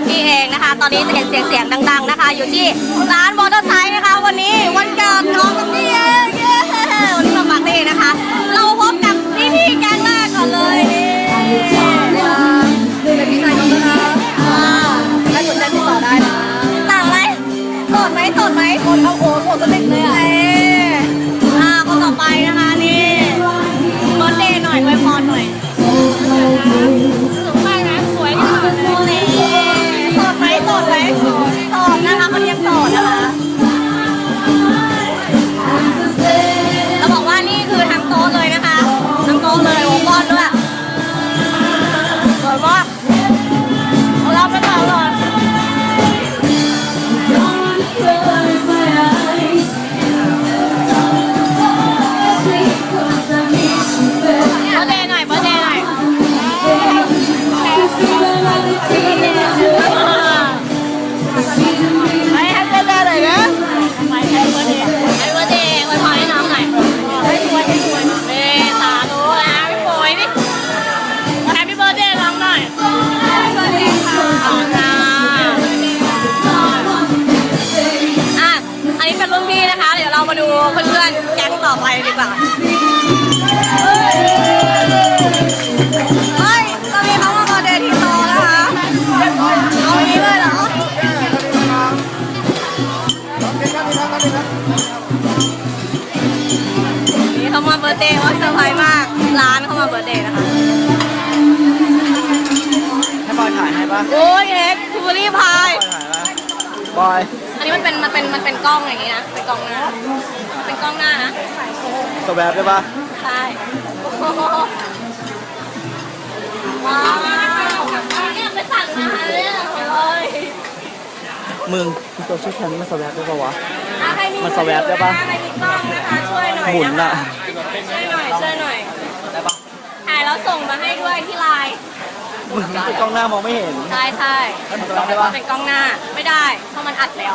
ตรงนี้เองนะคะ ตอนนี้จะเห็นเสียงเสียงดัง ๆนะคะ อยู่ที่ร้านมอเตอร์ไซค์นะคะ วันนี้วันเกิดน้องตรงนี้เองเย้วันนี้มาฝากนี่เองนะคะ เราพบกับพี่พี่ๆแก๊งแรกก่อนเลยนี่เป็นพี่ชายน้องนะคะถ้าสนใจติดต่อได้นะต่างไหมโสดไหมโสดไหมโสดเอาโอ้โสดสนิทเลยอะ ไปแฮปปี้เบิร์ดเดย์แฮปปี้เบิร์ดเดย์ไว้พรให้น้องหน่อยให้รวยให้รวยเอ้สาธุนะพี่ปุ๋ยนี่แฮปปี้เบิร์ดเดย์น้องหน่อยแฮปปี้เบิร์ดเดย์ค่ะขอบคุณค่ะอะอันนี้เป็นรุ่นพี่นะคะ เดี๋ยวเรามาดูเพื่อนๆแก๊งต่อไปดีกว่า ปะโอ้ยเอ็กซ์คูรี่พายบอยถ่ายปะบอยอันนี้มันเป็นมันเป็นมันเป็นกล้องอย่างนี้นะ เป็นกล้องหน้า เป็นกล้องหน้านะ สแวบได้ปะใช่โอ้โหว้าวเนี่ยไปสั่งมาเลยโอ้ยมึงมีตัวชื่อแคมมันสแวบได้ปะวะถ้าใครมีมันสแวปได้ปะ ใครมีกล้องนะคะช่วยหน่อยหมุนนะอะคะช่วยหน่อยช่วยหน่อย ได้ปะถ่ายแล้วส่งมาให้ด้วยที่ไลน์มึง เป็นกล้องหน้ามองไม่เห็น ใช่ใช่ให้มันสแวบได้ปะเป็นกล้องหน้าไม่ได้ เพราะมันอัดแล้ว